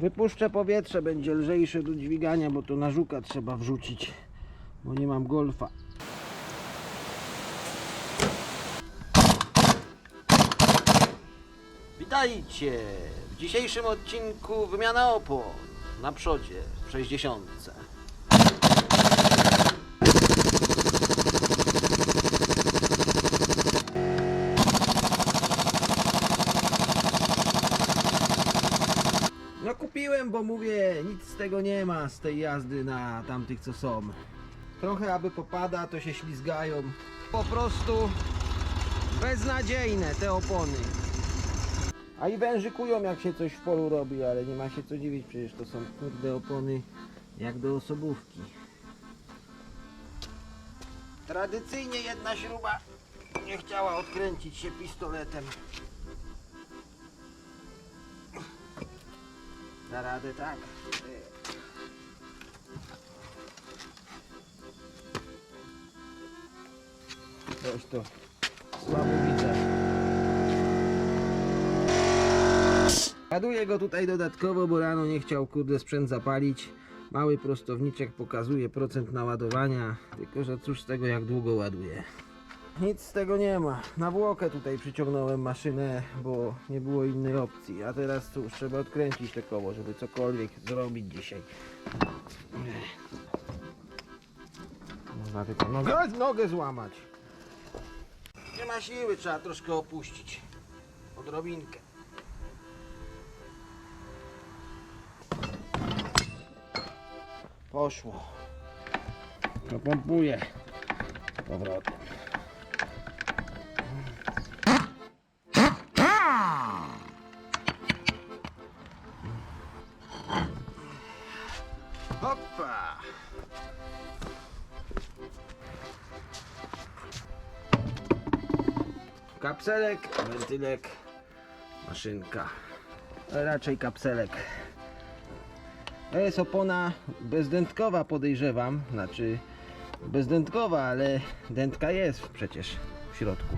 Wypuszczę powietrze, będzie lżejsze do dźwigania, bo to na żuka trzeba wrzucić, bo nie mam golfa. Witajcie! W dzisiejszym odcinku wymiana opon na przodzie w 60. Bo mówię, nic z tego nie ma, z tej jazdy na tamtych co są. Trochę aby popada, to się ślizgają. Po prostu beznadziejne te opony. A i wężykują jak się coś w polu robi, ale nie ma się co dziwić, przecież to są kurde opony jak do osobówki. Tradycyjnie jedna śruba nie chciała odkręcić się pistoletem. Da radę tak. Coś to słabo widzę. Ładuję go tutaj dodatkowo, bo rano nie chciał kurde sprzęt zapalić. Mały prostowniczek pokazuje procent naładowania, tylko że cóż z tego jak długo ładuje. Nic z tego nie ma. Na włokę tutaj przyciągnąłem maszynę, bo nie było innej opcji. A teraz cóż, trzeba odkręcić te koło, żeby cokolwiek zrobić dzisiaj. Można tylko nogę, nogę złamać. Nie ma siły, trzeba troszkę opuścić. Odrobinkę. Poszło. To pompuję. z Powrotem. Kapselek, wentylek, maszynka. Raczej kapselek. To jest opona bezdętkowa podejrzewam. Znaczy bezdętkowa, ale dętka jest przecież w środku.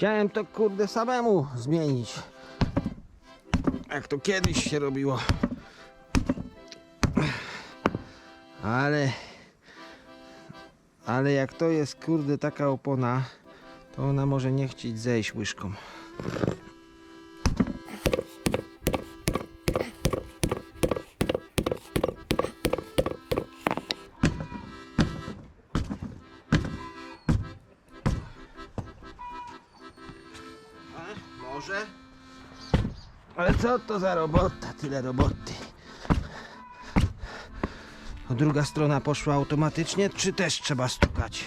Chciałem to kurde samemu zmienić. Jak to kiedyś się robiło. Ale ale jak to jest kurde taka opona, to ona może nie chcieć zejść łyżką. To za robota? Tyle roboty. A druga strona poszła automatycznie, czy też trzeba stukać?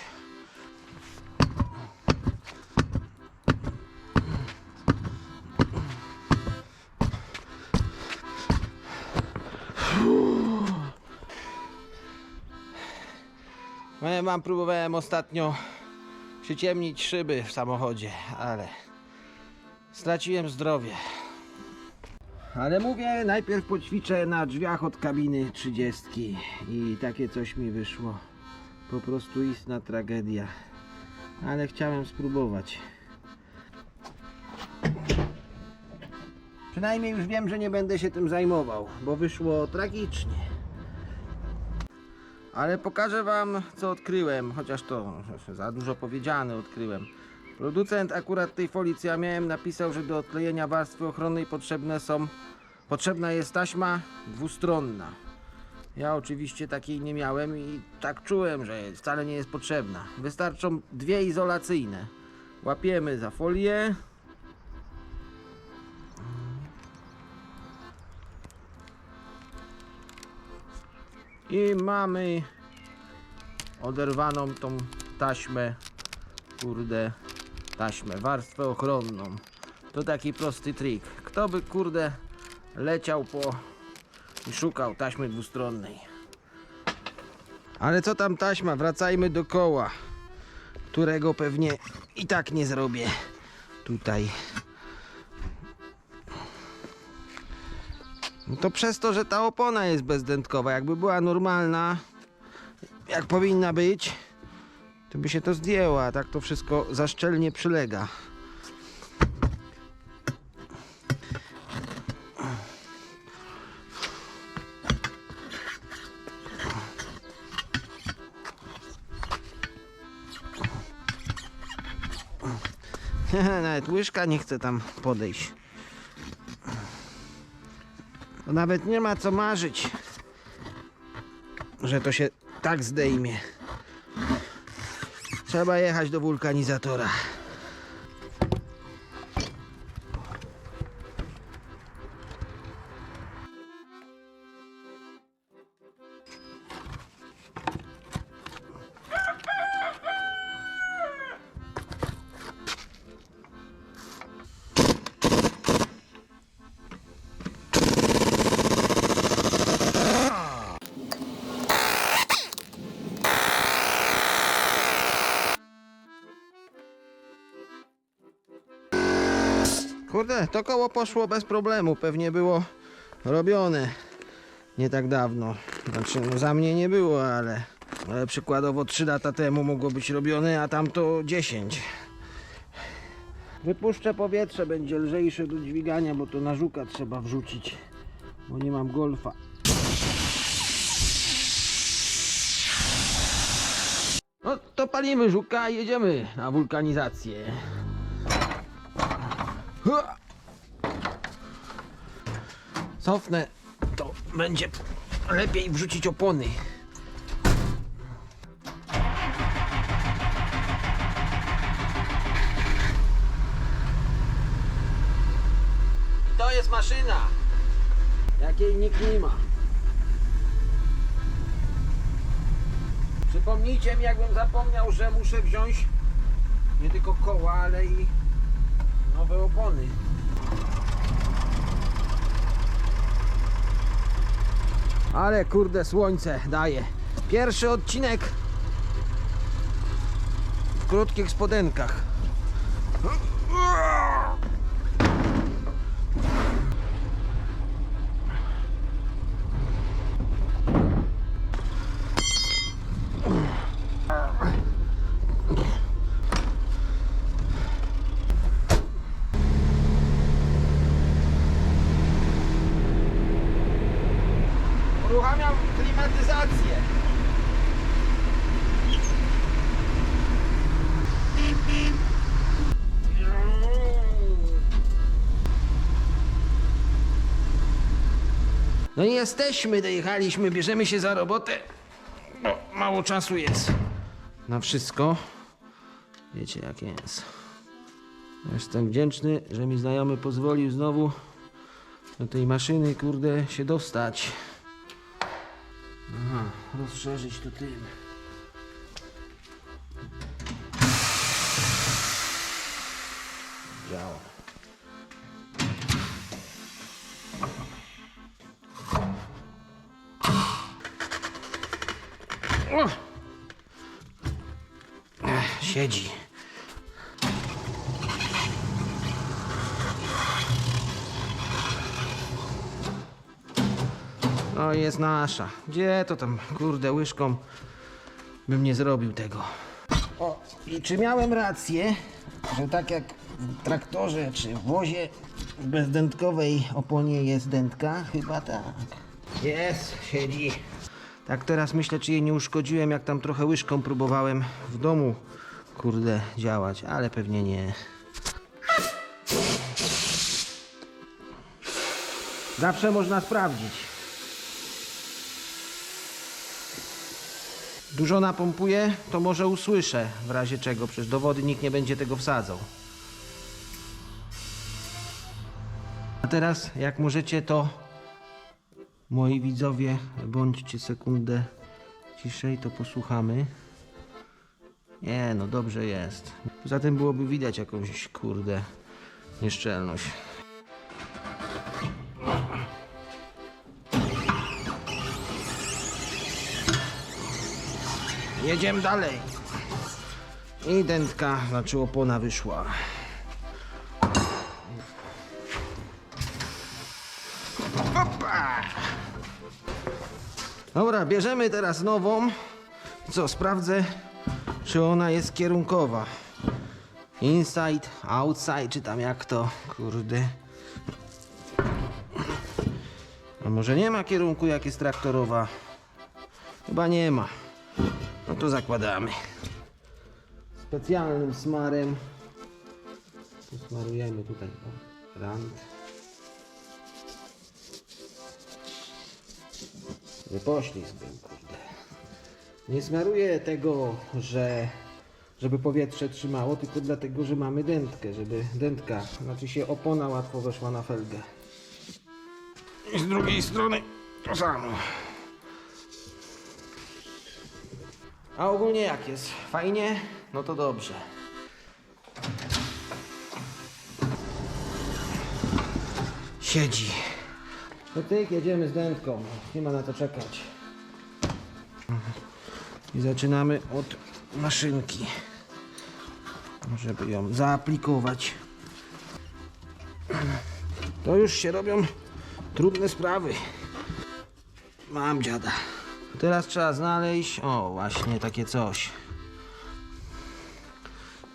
No, Mam próbowałem ostatnio przyciemnić szyby w samochodzie, ale straciłem zdrowie. Ale mówię, najpierw poćwiczę na drzwiach od kabiny 30 i takie coś mi wyszło. Po prostu istna tragedia. Ale chciałem spróbować. Przynajmniej już wiem, że nie będę się tym zajmował, bo wyszło tragicznie. Ale pokażę wam co odkryłem, chociaż to za dużo powiedziane odkryłem. Producent akurat tej folii co ja miałem napisał, że do odklejenia warstwy ochronnej potrzebne są potrzebna jest taśma dwustronna. Ja oczywiście takiej nie miałem i tak czułem, że wcale nie jest potrzebna. Wystarczą dwie izolacyjne. Łapiemy za folię. I mamy oderwaną tą taśmę, kurde, taśmę, warstwę ochronną. To taki prosty trik. Kto by, kurde, leciał po i szukał taśmy dwustronnej. Ale co tam taśma? Wracajmy do koła. którego pewnie i tak nie zrobię tutaj. No to przez to, że ta opona jest bezdętkowa, jakby była normalna, jak powinna być, to by się to zdjęło, a tak to wszystko zaszczelnie przylega. Nawet łyżka nie chce tam podejść. To nawet nie ma co marzyć, że to się tak zdejmie. Trzeba jechać do wulkanizatora. Kurde, to koło poszło bez problemu. Pewnie było robione nie tak dawno. Znaczy, no za mnie nie było, ale, ale przykładowo 3 lata temu mogło być robione, a tamto 10. Wypuszczę powietrze, będzie lżejsze do dźwigania, bo to na żuka trzeba wrzucić, bo nie mam golfa. No to palimy żuka i jedziemy na wulkanizację. Cofnę, to będzie lepiej wrzucić opony. To jest maszyna, jakiej nikt nie ma. Przypomnijcie mi, jakbym zapomniał, że muszę wziąć nie tylko koła, ale i nowe opony. Ale kurde słońce daje. Pierwszy odcinek w krótkich spodenkach. No i jesteśmy, dojechaliśmy, bierzemy się za robotę. Bo mało czasu jest na wszystko. Wiecie jak jest. Jestem wdzięczny, że mi znajomy pozwolił znowu do tej maszyny, kurde, się dostać. Aha, rozszerzyć to tym. Jest nasza. Gdzie to tam, kurde, łyżką bym nie zrobił tego. O, i czy miałem rację, że tak jak w traktorze czy w wozie bezdętkowej oponie jest dętka? Chyba tak. Jest, siedzi. Tak teraz myślę, czy jej nie uszkodziłem, jak tam trochę łyżką próbowałem w domu, kurde, działać, ale pewnie nie. Zawsze można sprawdzić. Dużo napompuję, to może usłyszę, w razie czego, przecież do wody nikt nie będzie tego wsadzał. A teraz, jak możecie, to moi widzowie, bądźcie sekundę ciszej, to posłuchamy. Nie, no dobrze jest. Poza tym byłoby widać jakąś, kurde, nieszczelność. Jedziemy dalej. I dętka, znaczy opona wyszła. Opa! Dobra, bierzemy teraz nową. Co, sprawdzę, czy ona jest kierunkowa. Inside, outside, czy tam jak to, kurde. A może nie ma kierunku, jak jest traktorowa? Chyba nie ma. No to zakładamy. Specjalnym smarem. Smarujemy tutaj o, rand. Nie poślizg był, kurde. Nie smaruję tego, że żeby powietrze trzymało, tylko dlatego, że mamy dętkę, żeby dętka, znaczy się opona łatwo weszła na felgę. I z drugiej strony to samo. A ogólnie jak jest? Fajnie? No to dobrze. Siedzi. To tyk, jedziemy z dętką. Nie ma na to czekać. I zaczynamy od maszynki. Żeby ją zaaplikować. To już się robią trudne sprawy. Mam dziada. Teraz trzeba znaleźć, o właśnie takie coś.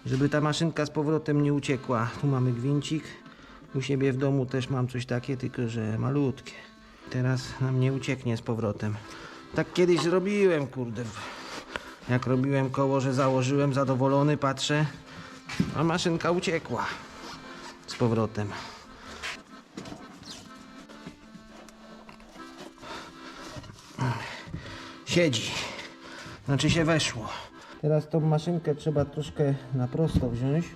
Żeby ta maszynka z powrotem nie uciekła. Tu mamy gwincik. U siebie w domu też mam coś takie, tylko że malutkie. Teraz nam nie ucieknie z powrotem. Tak kiedyś zrobiłem, kurde. Jak robiłem koło, że założyłem, zadowolony, patrzę, a maszynka uciekła z powrotem. Siedzi. Znaczy się weszło. Teraz tą maszynkę trzeba troszkę na prosto wziąć.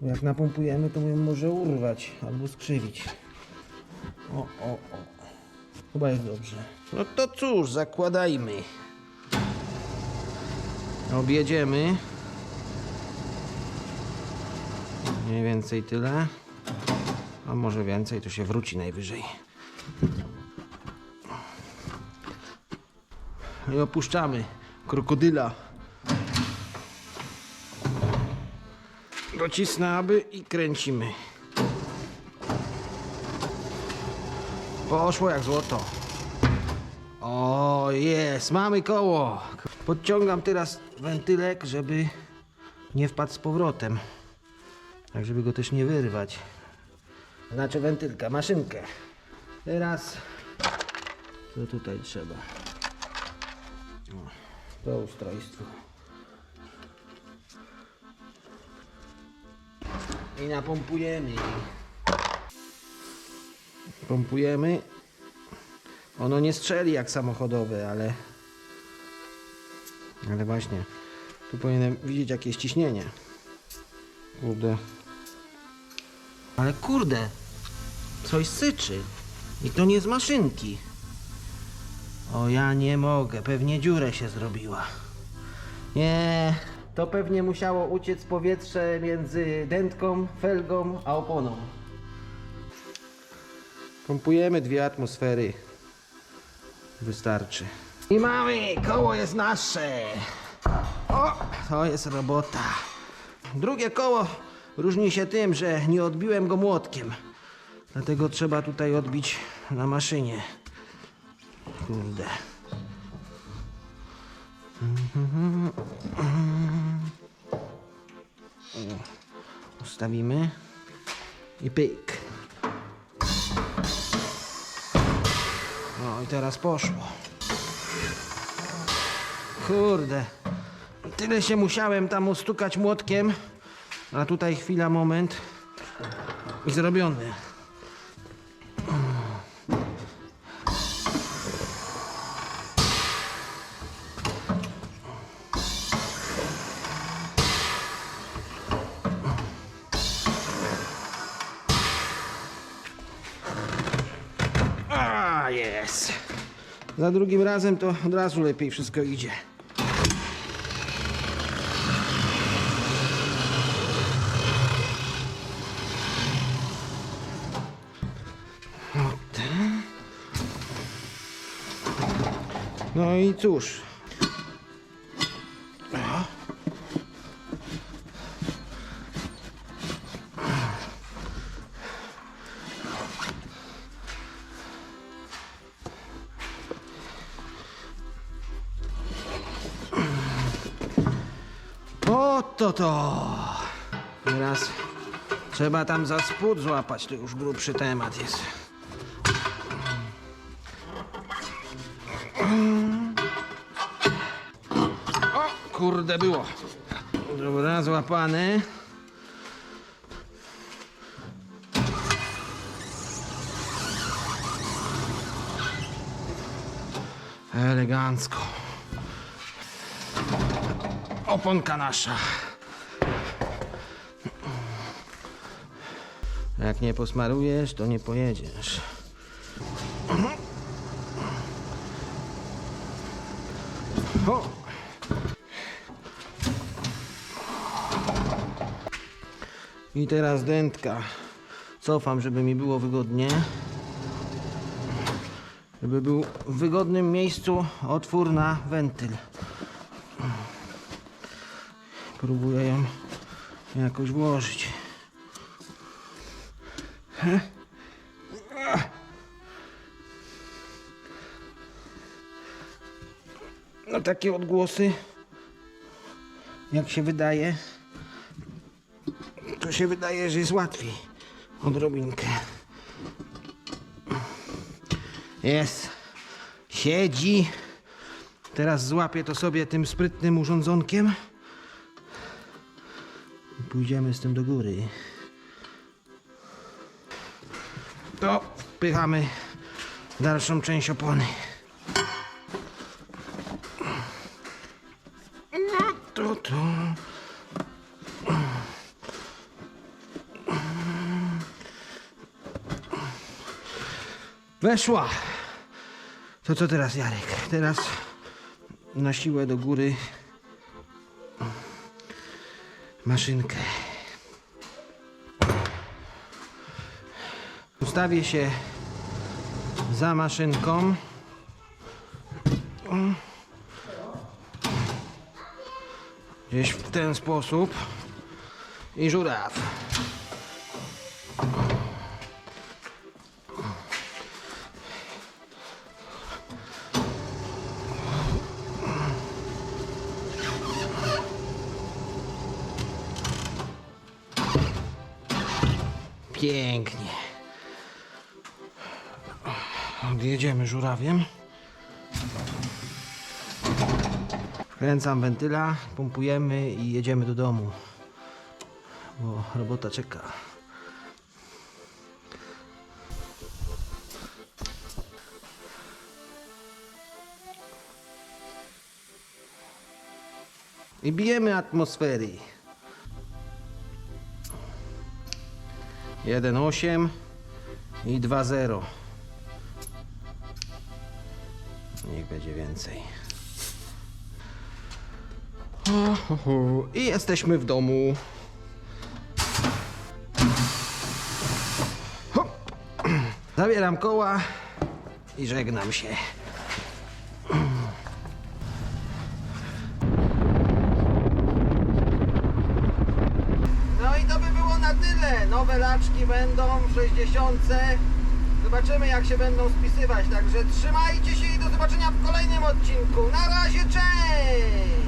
Bo jak napompujemy, to ją może urwać albo skrzywić. O, o, o. Chyba jest dobrze. No to cóż, zakładajmy. Objedziemy. Mniej więcej tyle. A może więcej, to się wróci najwyżej. I opuszczamy krokodyla. Docisnę aby i kręcimy. Poszło jak złoto. O, jest, mamy koło. Podciągam teraz wentylek, żeby nie wpadł z powrotem. Tak, żeby go też nie wyrwać. Znaczy wentylka, maszynkę. Teraz co tutaj trzeba? O, to ustrojstwo. I napompujemy. Pompujemy. Ono nie strzeli jak samochodowe, ale... Ale właśnie. Tu powinienem widzieć jakieś ciśnienie. Kurde. Ale kurde. Coś syczy. I to nie z maszynki. O ja nie mogę. Pewnie dziurę się zrobiła. Nie. To pewnie musiało uciec powietrze między dętką, felgą a oponą. Pompujemy dwie atmosfery. Wystarczy. I mamy! Koło jest nasze! O! To jest robota. Drugie koło różni się tym, że nie odbiłem go młotkiem. Dlatego trzeba tutaj odbić na maszynie. Kurde. Ustawimy i pyk. No i teraz poszło. Kurde. Tyle się musiałem tam ustukać młotkiem, a tutaj chwila, moment i zrobiony. Za drugim razem to od razu lepiej wszystko idzie. O, ten. No i cóż. To. Teraz trzeba tam za spód złapać, to już grubszy temat jest. O, kurde było. Dobra, złapany. Elegancko. Oponka nasza. Jak nie posmarujesz, to nie pojedziesz. O! I teraz dętka. Cofam, żeby mi było wygodnie. Żeby był w wygodnym miejscu otwór na wentyl. Próbuję ją jakoś włożyć. No takie odgłosy, jak się wydaje, to się wydaje, że jest łatwiej. Odrobinkę. Jest. Siedzi. Teraz złapię to sobie tym sprytnym urządzonkiem. Pójdziemy z tym do góry. To wpychamy dalszą część opony. No to to. Weszła. To co teraz, Jarek? Teraz na siłę do góry maszynkę. Ustawię się za maszynką. Gdzieś w ten sposób. I żuraw. Odjedziemy żurawiem. Wkręcam wentyla, pompujemy i jedziemy do domu. Bo robota czeka. I bijemy atmosfery. 1,8 i 2,0. Niech będzie więcej. I jesteśmy w domu. Hop. Zabieram koła i żegnam się. No i to by było na tyle. Nowe laczki będą w 60. Zobaczymy jak się będą spisywać. Także trzymajcie się zobaczenia w kolejnym odcinku. Na razie, cześć!